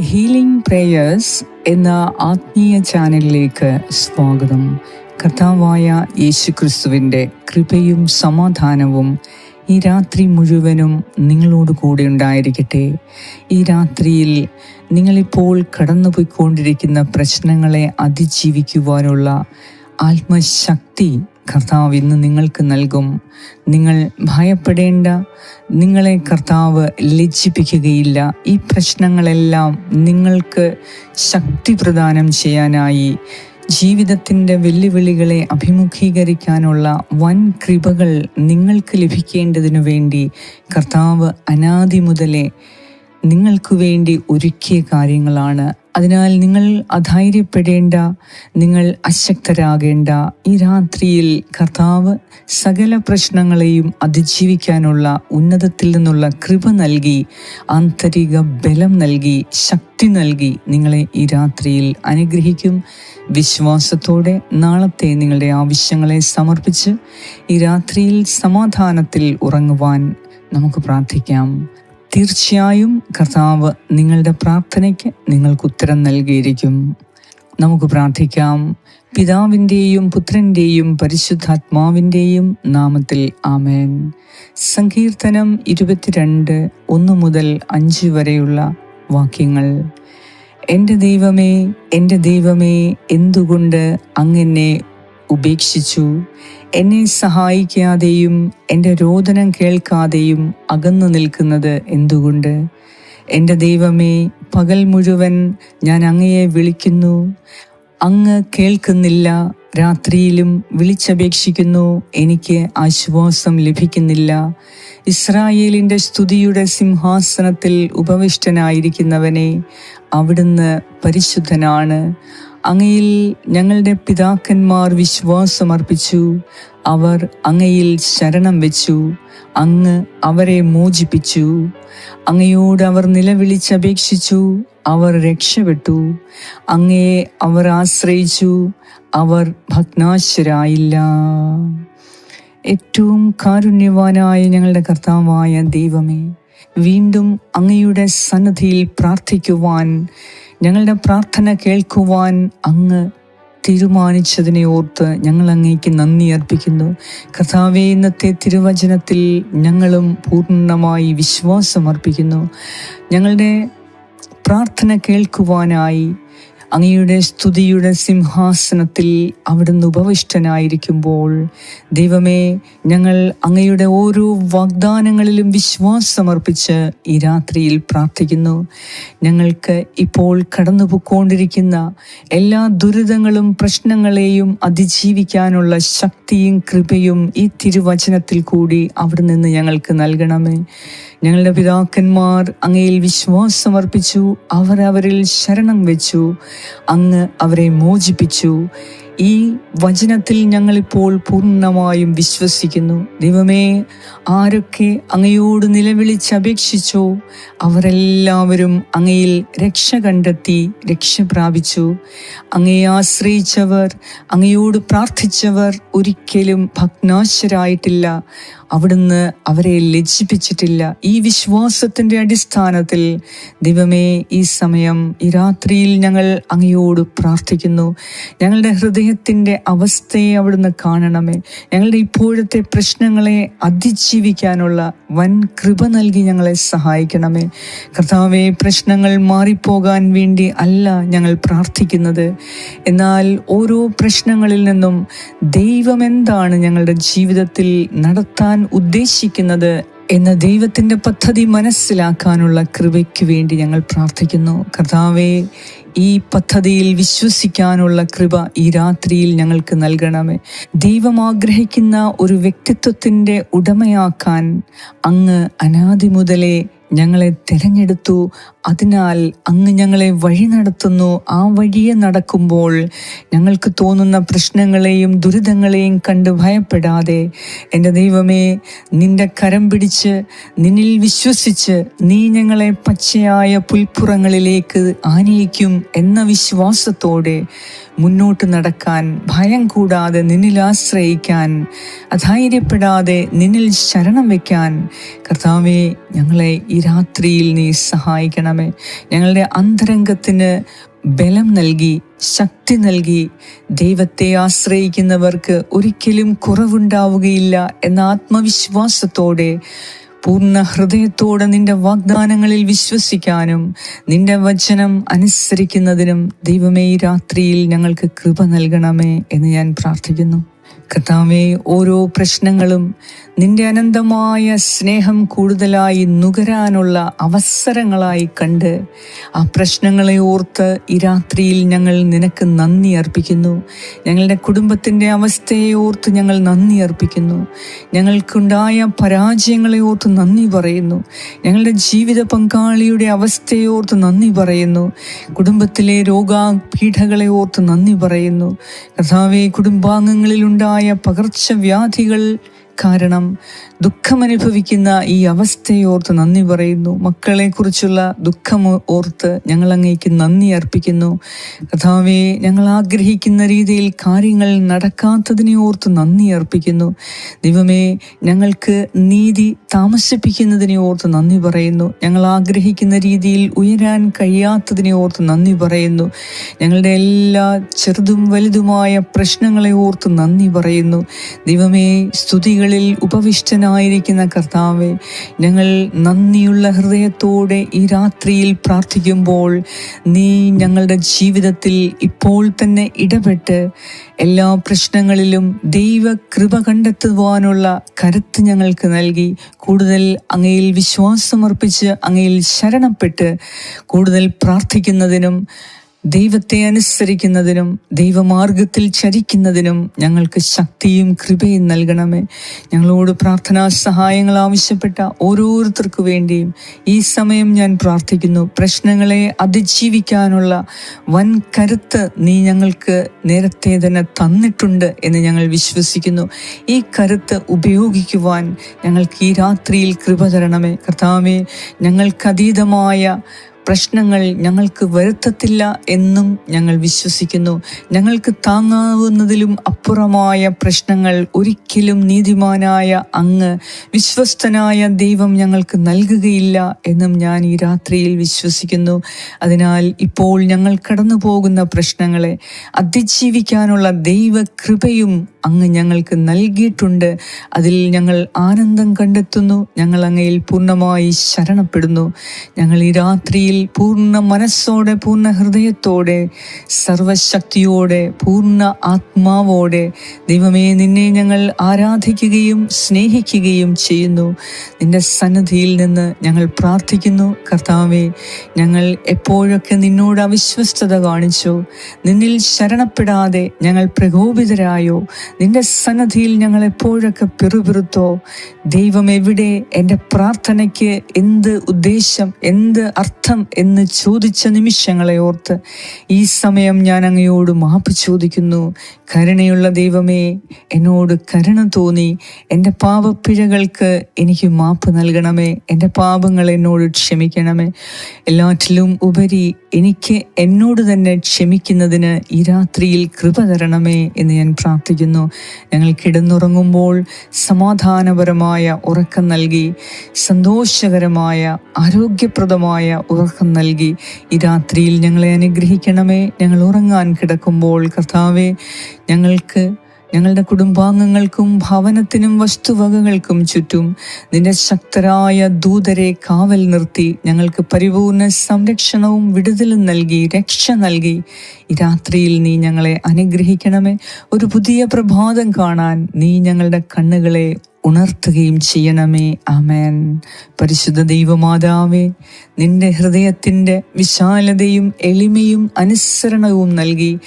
Healing prayers എന്ന ആത്മീയ ചാനലിലേക്ക് സ്വാഗതം. കർത്താവായ യേശു ക്രിസ്തുവിന്റെ കൃപയും സമാധാനവും ഈ രാത്രി മുഴുവനും നിങ്ങളോട് കൂടെ ഉണ്ടായിരിക്കട്ടെ. ഈ രാത്രിയിൽ നിങ്ങളിപ്പോൾ കടന്നുപോയിക്കൊണ്ടിരിക്കുന്ന പ്രശ്നങ്ങളെ അതിജീവിക്കുവാനുള്ള ആത്മശക്തി കർത്താവ് ഇന്ന് നിങ്ങൾക്ക് നൽകും. നിങ്ങൾ ഭയപ്പെടേണ്ട. നിങ്ങളെ കർത്താവ് ലജ്ജിപ്പിക്കുകയില്ല. ഈ പ്രശ്നങ്ങളെല്ലാം നിങ്ങൾക്ക് ശക്തി പ്രദാനം ചെയ്യാനായി. ജീവിതത്തിന്റെ വെല്ലുവിളികളെ അഭിമുഖീകരിക്കാനുള്ള വൻ കൃപകൾ നിങ്ങൾക്ക് ലഭിക്കേണ്ടതിനു വേണ്ടി കർത്താവ് അനാദി മുതലേ നിങ്ങൾക്ക് വേണ്ടി ഒരുക്കിയ കാര്യങ്ങളാണ്. അതിനാൽ നിങ്ങൾ അധൈര്യപ്പെടേണ്ട നിങ്ങൾ അശക്തരാകേണ്ട. ഈ രാത്രിയിൽ കർത്താവ് സകല പ്രശ്നങ്ങളെയും അതിജീവിക്കാനുള്ള ഉന്നതത്തിൽ നിന്നുള്ള കൃപ നൽകി ആന്തരിക ബലം നൽകി ശക്തി നൽകി നിങ്ങളെ ഈ രാത്രിയിൽ അനുഗ്രഹിക്കും. വിശ്വാസത്തോടെ നാളത്തെ നിങ്ങളുടെ ആവശ്യങ്ങളെ സമർപ്പിച്ച് ഈ രാത്രിയിൽ സമാധാനത്തിൽ ഉറങ്ങുവാൻ നമുക്ക് പ്രാർത്ഥിക്കാം. തീർച്ചയായും കർത്താവ് നിങ്ങളുടെ പ്രാർത്ഥനയ്ക്ക് നിങ്ങൾക്ക് ഉത്തരം നൽകിയിരിക്കും. നമുക്ക് പ്രാർത്ഥിക്കാം. പിതാവിന്റെയും പുത്രന്റെയും പരിശുദ്ധാത്മാവിന്റെയും നാമത്തിൽ ആമേൻ. സങ്കീർത്തനം ഇരുപത്തിരണ്ട് ഒന്ന് മുതൽ അഞ്ച് വരെയുള്ള വാക്യങ്ങൾ. എന്റെ ദൈവമേ എന്റെ ദൈവമേ എന്തുകൊണ്ട് അങ്ങനെ ഉപേക്ഷിച്ചു. എന്നെ സഹായിക്കാതെയും എന്റെ രോദനം കേൾക്കാതെയും അകന്നു നിൽക്കുന്നത് എന്തുകൊണ്ട്? എന്റെ ദൈവമേ പകൽ മുഴുവൻ ഞാൻ അങ്ങയെ വിളിക്കുന്നു. അങ്ങ് കേൾക്കുന്നില്ല രാത്രിയിലും വിളിച്ചപേക്ഷിക്കുന്നു എനിക്ക് ആശ്വാസം ലഭിക്കുന്നില്ല. ഇസ്രായേലിന്റെ സ്തുതിയുടെ സിംഹാസനത്തിൽ ഉപവിഷ്ടനായിരിക്കുന്നവനെ അവിടുന്ന് പരിശുദ്ധനാണ്. അങ്ങയിൽ ഞങ്ങളുടെ പിതാക്കന്മാർ വിശ്വാസമർപ്പിച്ചു. അവർ അങ്ങയിൽ ശരണം വെച്ചു. അങ്ങ് അവരെ മോചിപ്പിച്ചു. അങ്ങയോട് അവർ നിലവിളിച്ചപേക്ഷിച്ചു. അവർ രക്ഷപ്പെട്ടു. അങ്ങയെ അവർ ആശ്രയിച്ചു. അവർ ഭഗ്നാശരായില്ല ഏറ്റവും കാരുണ്യവാനായ ഞങ്ങളുടെ കർത്താവായ ദൈവമേ വീണ്ടും അങ്ങയുടെ സന്നദ്ധിയിൽ പ്രാർത്ഥിക്കുവാൻ ഞങ്ങളുടെ പ്രാർത്ഥന കേൾക്കുവാൻ അങ്ങ് തീരുമാനിച്ചതിനെ ഓർത്ത് ഞങ്ങൾ അങ്ങേക്ക് നന്ദി അർപ്പിക്കുന്നു. കഥാവെ ഇന്നത്തെ തിരുവചനത്തിൽ ഞങ്ങളും പൂർണമായി വിശ്വാസം അർപ്പിക്കുന്നു ഞങ്ങളുടെ പ്രാർത്ഥന കേൾക്കുവാനായി അങ്ങയുടെ സ്തുതിയുടെ സിംഹാസനത്തിൽ അവിടുന്ന് ഉപവിഷ്ടനായിരിക്കുമ്പോൾ ദൈവമേ ഞങ്ങൾ അങ്ങയുടെ ഓരോ വാഗ്ദാനങ്ങളിലും വിശ്വാസമർപ്പിച്ച് ഈ രാത്രിയിൽ പ്രാർത്ഥിക്കുന്നു. ഞങ്ങൾക്ക് ഇപ്പോൾ കടന്നുപോയിക്കൊണ്ടിരിക്കുന്ന എല്ലാ ദുരിതങ്ങളും പ്രശ്നങ്ങളെയും അതിജീവിക്കാനുള്ള ശക്തിയും കൃപയും ഈ തിരുവചനത്തിൽ കൂടി അവിടെ നിന്ന് ഞങ്ങൾക്ക് നൽകണമേ. ഞങ്ങളുടെ പിതാക്കന്മാർ അങ്ങയിൽ വിശ്വാസമർപ്പിച്ചു അവരവരിൽ ശരണം വെച്ചു. അങ്ങ് അവരെ മോചിപ്പിച്ചു. ഈ വചനത്തിൽ ഞങ്ങളിപ്പോൾ പൂർണമായും വിശ്വസിക്കുന്നു. ദൈവമേ ആരൊക്കെ അങ്ങയോട് നിലവിളിച്ചപേക്ഷിച്ചോ അവരെല്ലാവരും അങ്ങയിൽ രക്ഷ കണ്ടെത്തി രക്ഷ പ്രാപിച്ചു. അങ്ങയെ ആശ്രയിച്ചവർ അങ്ങയോട് പ്രാർത്ഥിച്ചവർ ഒരിക്കലും ഭഗ്നാശരായിട്ടില്ല. അവിടുന്ന് അവരെ ലജ്ജിപ്പിച്ചിട്ടില്ല. ഈ വിശ്വാസത്തിന്റെ അടിസ്ഥാനത്തിൽ ദൈവമേ ഈ സമയം ഈ രാത്രിയിൽ ഞങ്ങൾ അങ്ങയോട് പ്രാർത്ഥിക്കുന്നു. ഞങ്ങളുടെ ഹൃദയത്തിന്റെ അവസ്ഥയെ അവിടുന്ന് കാണണമേ. ഞങ്ങളുടെ ഇപ്പോഴത്തെ പ്രശ്നങ്ങളെ അതിജീവിക്കാനുള്ള വൻ കൃപ നൽകി ഞങ്ങളെ സഹായിക്കണമേ. കർത്താവെ പ്രശ്നങ്ങൾ മാറിപ്പോകാൻ വേണ്ടി അല്ല ഞങ്ങൾ പ്രാർത്ഥിക്കുന്നത്. എന്നാൽ ഓരോ പ്രശ്നങ്ങളിൽ നിന്നും ദൈവം എന്താണ് ഞങ്ങളുടെ ജീവിതത്തിൽ നടത്താൻ ഉദ്ദേശിക്കുന്നത് എന്ന ദൈവത്തിന്റെ പദ്ധതി മനസ്സിലാക്കാനുള്ള കൃപയ്ക്ക് വേണ്ടി ഞങ്ങൾ പ്രാർത്ഥിക്കുന്നു. കർത്താവെ ഈ പദ്ധതിയിൽ വിശ്വസിക്കാനുള്ള കൃപ ഈ രാത്രിയിൽ ഞങ്ങൾക്ക് നൽകണമേ. ദൈവം ആഗ്രഹിക്കുന്ന ഒരു വ്യക്തിത്വത്തിന്റെ ഉടമയാക്കാൻ അങ്ങ് അനാദി മുതലേ ഞങ്ങളെ തിരഞ്ഞെടുത്തു. അതിനാൽ അങ്ങ് ഞങ്ങളെ വഴി നടത്തുന്നു. ആ വഴിയെ നടക്കുമ്പോൾ ഞങ്ങൾക്ക് തോന്നുന്ന പ്രശ്നങ്ങളെയും ദുരിതങ്ങളെയും കണ്ട് ഭയപ്പെടാതെ. എന്റെ ദൈവമേ നിന്റെ കരം പിടിച്ച് നിന്നിൽ വിശ്വസിച്ച് നീ ഞങ്ങളെ പച്ചയായ പുൽപ്പുറങ്ങളിലേക്ക് ആനയിക്കും എന്ന വിശ്വാസത്തോടെ മുന്നോട്ട് നടക്കാൻ ഭയം കൂടാതെ നിന്നിൽ ആശ്രയിക്കാൻ അധൈര്യപ്പെടാതെ നിന്നിൽ ശരണം വയ്ക്കാൻ കർത്താവെ ഞങ്ങളെ ഈ രാത്രിയിൽ നീ സഹായിക്കണം. നൽകണമേ ഞങ്ങളുടെ അന്തരംഗത്തിന് ബലം നൽകി ശക്തി നൽകി. ദൈവത്തെ ആശ്രയിക്കുന്നവർക്ക് ഒരിക്കലും കുറവുണ്ടാവുകയില്ല എന്ന ആത്മവിശ്വാസത്തോടെ പൂർണ ഹൃദയത്തോടെ നിന്റെ വാഗ്ദാനങ്ങളിൽ വിശ്വസിക്കാനും നിന്റെ വചനം അനുസരിക്കുന്നതിനും ദൈവമേ ഈ രാത്രിയിൽ ഞങ്ങൾക്ക് കൃപ നൽകണമേ എന്ന് ഞാൻ പ്രാർത്ഥിക്കുന്നു. കർത്താവെ ഓരോ പ്രശ്നങ്ങളും നിന്റെ അനന്തമായ സ്നേഹം കൂടുതലായി നുകരാനുള്ള അവസരങ്ങളായി കണ്ട് ആ പ്രശ്നങ്ങളെ ഓർത്ത് ഈ രാത്രിയിൽ ഞങ്ങൾ നിനക്ക് നന്ദി അർപ്പിക്കുന്നു. ഞങ്ങളുടെ കുടുംബത്തിന്റെ അവസ്ഥയെ ഓർത്ത് ഞങ്ങൾ നന്ദി അർപ്പിക്കുന്നു. ഞങ്ങൾക്കുണ്ടായ പരാജയങ്ങളെ ഓർത്ത് നന്ദി പറയുന്നു. ഞങ്ങളുടെ ജീവിത പങ്കാളിയുടെ അവസ്ഥയെ ഓർത്ത് നന്ദി പറയുന്നു. കുടുംബത്തിലെ രോഗപീഠകളെ ഓർത്ത് നന്ദി പറയുന്നു. കർത്താവെ കുടുംബാംഗങ്ങളിലുണ്ടായ പകർച്ചവ്യാധികൾ കാരണം ദുഃഖമനുഭവിക്കുന്ന ഈ അവസ്ഥയോർത്ത് നന്ദി പറയുന്നു. മക്കളെക്കുറിച്ചുള്ള ദുഃഖം ഓർത്ത് ഞങ്ങൾ അങ്ങേക്ക് നന്ദി അർപ്പിക്കുന്നു. കഥാവെ ഞങ്ങൾ ആഗ്രഹിക്കുന്ന രീതിയിൽ കാര്യങ്ങൾ നടക്കാത്തതിനെ ഓർത്ത് നന്ദി അർപ്പിക്കുന്നു. ദൈവമേ ഞങ്ങൾക്ക് നീതി താമസിപ്പിക്കുന്നതിനെ ഓർത്ത് നന്ദി പറയുന്നു. ഞങ്ങൾ ആഗ്രഹിക്കുന്ന രീതിയിൽ ഉയരാൻ കഴിയാത്തതിനെ ഓർത്ത് നന്ദി പറയുന്നു. ഞങ്ങളുടെ എല്ലാ ചെറുതും വലുതുമായ പ്രശ്നങ്ങളെ ഓർത്ത് നന്ദി പറയുന്നു. ദൈവമേ സ്തുതികളിൽ ഉപവിഷ്ടനായിരിക്കുന്ന കർത്താവെ ഞങ്ങൾ നന്ദിയുള്ള ഹൃദയത്തോടെ ഈ രാത്രിയിൽ പ്രാർത്ഥിക്കുമ്പോൾ നീ ഞങ്ങളുടെ ജീവിതത്തിൽ ഇപ്പോൾ തന്നെ ഇടപെട്ട് എല്ലാ പ്രശ്നങ്ങളിലും ദൈവ കൃപ കണ്ടെത്തുവാനുള്ള കരുത്ത് ഞങ്ങൾക്ക് നൽകി. കൂടുതൽ അങ്ങയിൽ വിശ്വാസമർപ്പിച്ച് അങ്ങയിൽ ശരണപ്പെട്ട് കൂടുതൽ പ്രാർത്ഥിക്കുന്നതിനും ദൈവത്തെ അനുസരിക്കുന്നതിനും ദൈവമാർഗത്തിൽ ചരിക്കുന്നതിനും ഞങ്ങൾക്ക് ശക്തിയും കൃപയും നൽകണമേ. ഞങ്ങളോട് പ്രാർത്ഥനാ സഹായങ്ങൾ ആവശ്യപ്പെട്ട ഓരോരുത്തർക്കു വേണ്ടിയും ഈ സമയം ഞാൻ പ്രാർത്ഥിക്കുന്നു. പ്രശ്നങ്ങളെ അതിജീവിക്കാനുള്ള വൻ കരുത്ത് നീ ഞങ്ങൾക്ക് നേരത്തെ തന്നെ തന്നിട്ടുണ്ട് എന്ന് ഞങ്ങൾ വിശ്വസിക്കുന്നു. ഈ കരുത്ത് ഉപയോഗിക്കുവാൻ ഞങ്ങൾക്ക് ഈ രാത്രിയിൽ കൃപ തരണമേ. കർത്താവേ ഞങ്ങൾക്കതീതമായ പ്രശ്നങ്ങൾ ഞങ്ങൾക്ക് വരുത്തത്തില്ല എന്നും ഞങ്ങൾ വിശ്വസിക്കുന്നു. ഞങ്ങൾക്ക് താങ്ങാവുന്നതിലും അപ്പുറമായ പ്രശ്നങ്ങൾ ഒരിക്കലും നീതിമാനായ അങ്ങ് വിശ്വസ്തനായ ദൈവം ഞങ്ങൾക്ക് നൽകുകയില്ല എന്നും ഞാൻ ഈ രാത്രിയിൽ വിശ്വസിക്കുന്നു. അതിനാൽ ഇപ്പോൾ ഞങ്ങൾ കടന്നു പോകുന്ന പ്രശ്നങ്ങളെ അതിജീവിക്കാനുള്ള ദൈവകൃപയും അങ്ങ് ഞങ്ങൾക്ക് നൽകിയിട്ടുണ്ട്. അതിൽ ഞങ്ങൾ ആനന്ദം കണ്ടെത്തുന്നു. ഞങ്ങൾ അങ്ങയിൽ പൂർണമായി ശരണപ്പെടുന്നു. ഞങ്ങൾ ഈ രാത്രിയിൽ പൂർണ മനസ്സോടെ പൂർണ ഹൃദയത്തോടെ സർവശക്തിയോടെ പൂർണ ആത്മാവോടെ ദൈവമേ നിന്നെ ഞങ്ങൾ ആരാധിക്കുകയും സ്നേഹിക്കുകയും ചെയ്യുന്നു. നിന്റെ സന്നദ്ധിയിൽ നിന്ന് ഞങ്ങൾ പ്രാർത്ഥിക്കുന്നു. കർത്താവെ ഞങ്ങൾ എപ്പോഴൊക്കെ നിന്നോട് അവിശ്വസ്തത കാണിച്ചു നിന്നിൽ ശരണപ്പെടാതെ ഞങ്ങൾ പ്രകോപിതരായോ നിന്റെ സന്നദ്ധിയിൽ ഞങ്ങൾ എപ്പോഴൊക്കെ പിറുപിറുത്തോ ദൈവം എവിടെ? എന്റെ പ്രാർത്ഥനയ്ക്ക് എന്ത് ഉദ്ദേശം? എന്ത് അർത്ഥം? എന്ന് ചോദിച്ച നിമിഷങ്ങളെ ഓർത്ത് ഈ സമയം ഞാൻ അങ്ങയോട് മാപ്പ് ചോദിക്കുന്നു. കരുണയുള്ള ദൈവമേ എന്നോട് കരുണ തോന്നി. എന്റെ പാപപ്പിഴകൾക്ക് എനിക്ക് മാപ്പ് നൽകണമേ. എന്റെ പാപങ്ങൾ എന്നോട് ക്ഷമിക്കണമേ. എല്ലാറ്റിലും ഉപരി എനിക്ക് എന്നോട് തന്നെ ക്ഷമിക്കുന്നതിന് ഈ രാത്രിയിൽ കൃപ തരണമേ എന്ന് ഞാൻ പ്രാർത്ഥിക്കുന്നു. ഞങ്ങൾ കിടന്നുറങ്ങുമ്പോൾ സമാധാനപരമായ ഉറക്കം നൽകി സന്തോഷകരമായ ആരോഗ്യപ്രദമായ ഉറക്കം നൽകി. ഈ രാത്രിയിൽ ഞങ്ങളെ അനുഗ്രഹിക്കണമേ. ഞങ്ങൾ ഉറങ്ങാൻ കിടക്കുമ്പോൾ കർത്താവെ ഞങ്ങൾക്ക് ഞങ്ങളുടെ കുടുംബാംഗങ്ങൾക്കും ഭവനത്തിനും വസ്തുവകകൾക്കും ചുറ്റും നിന്റെ ശക്തരായ ദൂതരെ കാവൽ നിർത്തി ഞങ്ങൾക്ക് പരിപൂർണ സംരക്ഷണവും വിടുതലും നൽകി രക്ഷ നൽകി. ഈ രാത്രിയിൽ നീ ഞങ്ങളെ അനുഗ്രഹിക്കണമേ. ഒരു പുതിയ പ്രഭാതം കാണാൻ നീ ഞങ്ങളുടെ കണ്ണുകളെ ഉണർത്തുകയും ചെയ്യണമേ. ആമേൻ. പരിശുദ്ധ ദൈവമാതാവേ നിന്റെ ഹൃദയത്തിന്റെ വിശാലതയും എളിമയും അനുസരണവും നൽകി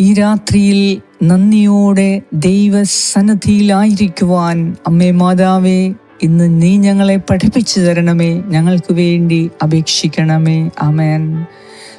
ഈ രാത്രിയിൽ നന്ദിയോടെ ദൈവസന്നദ്ധിയിലായിരിക്കുവാൻ അമ്മേ മാതാവേ ഇന്ന് നീ ഞങ്ങളെ പഠിപ്പിച്ചു തരണമേ. ഞങ്ങൾക്ക് വേണ്ടി അപേക്ഷിക്കണമേ. ആമേൻ.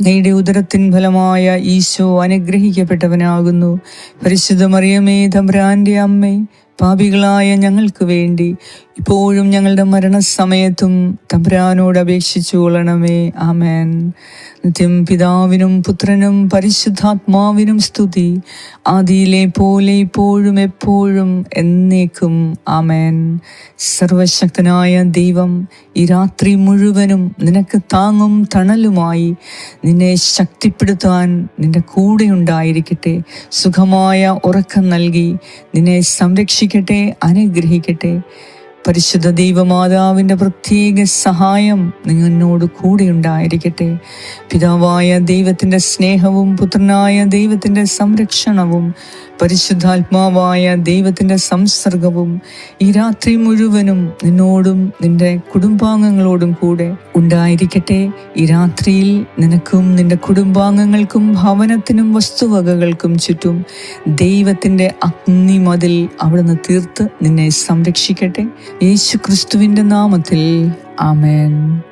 അങ്ങയുടെ ഉദരത്തിൻ ഫലമായ ഈശോ അനുഗ്രഹിക്കപ്പെട്ടവനാകുന്നു. പരിശുദ്ധ മറിയമേ തമ്പ്രാന്റെ അമ്മേ പാപികളായ ഞങ്ങൾക്ക് വേണ്ടി ഇപ്പോഴും ഞങ്ങളുടെ മരണസമയത്തും തമ്പ്രാനോട് അപേക്ഷിച്ചു കൊള്ളണമേ. ആമേൻ. നിത്യം പിതാവിനും പുത്രനും പരിശുദ്ധാത്മാവിനും സ്തുതി. ആദിയിലെ പോലെ ഇപ്പോഴും എപ്പോഴും എന്നേക്കും. ആമേൻ. സർവശക്തനായ ദൈവം ഈ രാത്രി മുഴുവനും നിനക്ക് താങ്ങും തണലുമായി നിന്നെ ശക്തിപ്പെടുത്താൻ നിന്റെ കൂടെ ഉണ്ടായിരിക്കട്ടെ സുഖമായ ഉറക്കം നൽകി നിന്നെ സംരക്ഷിക്കട്ടെ അനുഗ്രഹിക്കട്ടെ. പരിശുദ്ധ ദൈവമാതാവിന്റെ പ്രത്യേക സഹായം നിങ്ങളോട് കൂടെ ഉണ്ടായിരിക്കട്ടെ. പിതാവായ ദൈവത്തിന്റെ സ്നേഹവും പുത്രനായ ദൈവത്തിന്റെ സംരക്ഷണവും പരിശുദ്ധാത്മാവായ ദൈവത്തിന്റെ സംസർഗവും ഈ രാത്രി മുഴുവനും നിന്നോടും നിന്റെ കുടുംബാംഗങ്ങളോടും കൂടെ ഉണ്ടായിരിക്കട്ടെ. ഈ രാത്രിയിൽ നിനക്കും നിന്റെ കുടുംബാംഗങ്ങൾക്കും ഭവനത്തിനും വസ്തുവകകൾക്കും ചുറ്റും ദൈവത്തിന്റെ അഗ്നിമതിൽ അവിടുന്ന് തീർത്ത് നിന്നെ സംരക്ഷിക്കട്ടെ. യേശു ക്രിസ്തുവിന്റെ നാമത്തിൽ ആമേൻ.